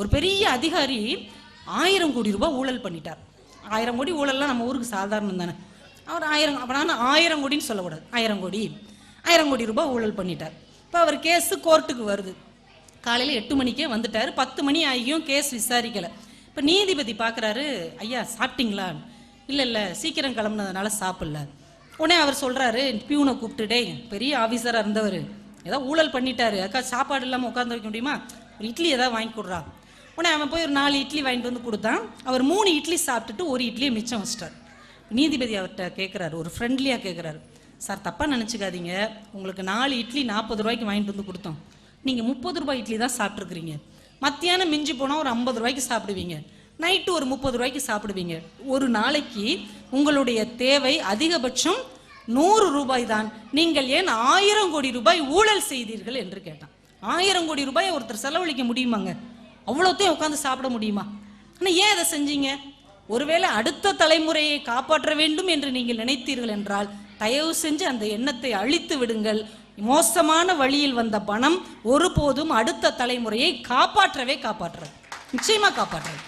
ஒரு பெரிய அதிகாரி ஆயிரம் கோடி ரூபாய் ஊழல் பண்ணிட்டார். ஆயிரம் கோடி ஊழல்லாம் நம்ம ஊருக்கு சாதாரணம் தானே. அவர் ஆயிரம் அப்போ நான் ஆயிரம் கோடின்னு சொல்லக்கூடாது. ஆயிரம் கோடி ஆயிரம் கோடி ரூபாய் ஊழல் பண்ணிட்டார். இப்போ அவர் கேஸு கோர்ட்டுக்கு வருது. காலையில் எட்டு மணிக்கே வந்துட்டார். பத்து மணி ஆகியும் கேஸ் விசாரிக்கலை. இப்போ நீதிபதி பார்க்குறாரு ஐயா சாப்பிட்டீங்களா? இல்லை இல்லை சீக்கிரம் கிளம்புனதுனால சாப்பிடல. உடனே அவர் சொல்கிறாரு பியூனை கூப்பிட்டுடே பெரிய ஆஃபீஸராக இருந்தவர். ஏதோ ஊழல் பண்ணிட்டாரு. அக்கா சாப்பாடு இல்லாமல் உட்காந்து வைக்க முடியுமா? ஒரு இட்லி ஏதாவது வாங்கி கொடுறா. உடனே அவன் போய் ஒரு நாலு இட்லி வாங்கிட்டு வந்து கொடுத்தான். அவர் மூணு இட்லி சாப்பிட்டுட்டு ஒரு இட்லியை மிச்சம் வச்சிட்டார். நீதிபதி அவர்கிட்ட கேட்குறாரு ஒரு ஃப்ரெண்ட்லியாக கேட்குறாரு சார் தப்பாக நினச்சிக்காதீங்க. உங்களுக்கு நாலு இட்லி நாற்பது ரூபாய்க்கு வாங்கிட்டு வந்து கொடுத்தோம். நீங்கள் முப்பது ரூபாய் இட்லி தான் சாப்பிட்ருக்குறீங்க மத்தியானம் மிஞ்சி போனால் ஒரு ஐம்பது ரூபாய்க்கு சாப்பிடுவீங்க. நைட்டு ஒரு முப்பது ரூபாய்க்கு சாப்பிடுவீங்க. ஒரு நாளைக்கு உங்களுடைய தேவை அதிகபட்சம் நூறு ரூபாய் தான். நீங்கள் ஏன் ஆயிரம் கோடி ரூபாய் ஊழல் செய்தீர்கள்? என்று கேட்டான். ஆயிரம் கோடி ரூபாயை ஒருத்தர் செலவழிக்க முடியுமாங்க? அவ்வளோத்தையும் உட்காந்து சாப்பிட முடியுமா? ஆனால் ஏன் அதை செஞ்சீங்க? ஒருவேளை அடுத்த தலைமுறையை காப்பாற்ற வேண்டும் என்று நீங்கள் நினைத்தீர்கள் என்றால் தயவு செஞ்சு அந்த எண்ணத்தை அழித்து விடுங்கள். மோசமான வழியில் வந்த பணம் ஒருபோதும் அடுத்த தலைமுறையை காப்பாற்றவே காப்பாற்றுறது நிச்சயமாக காப்பாற்றுறது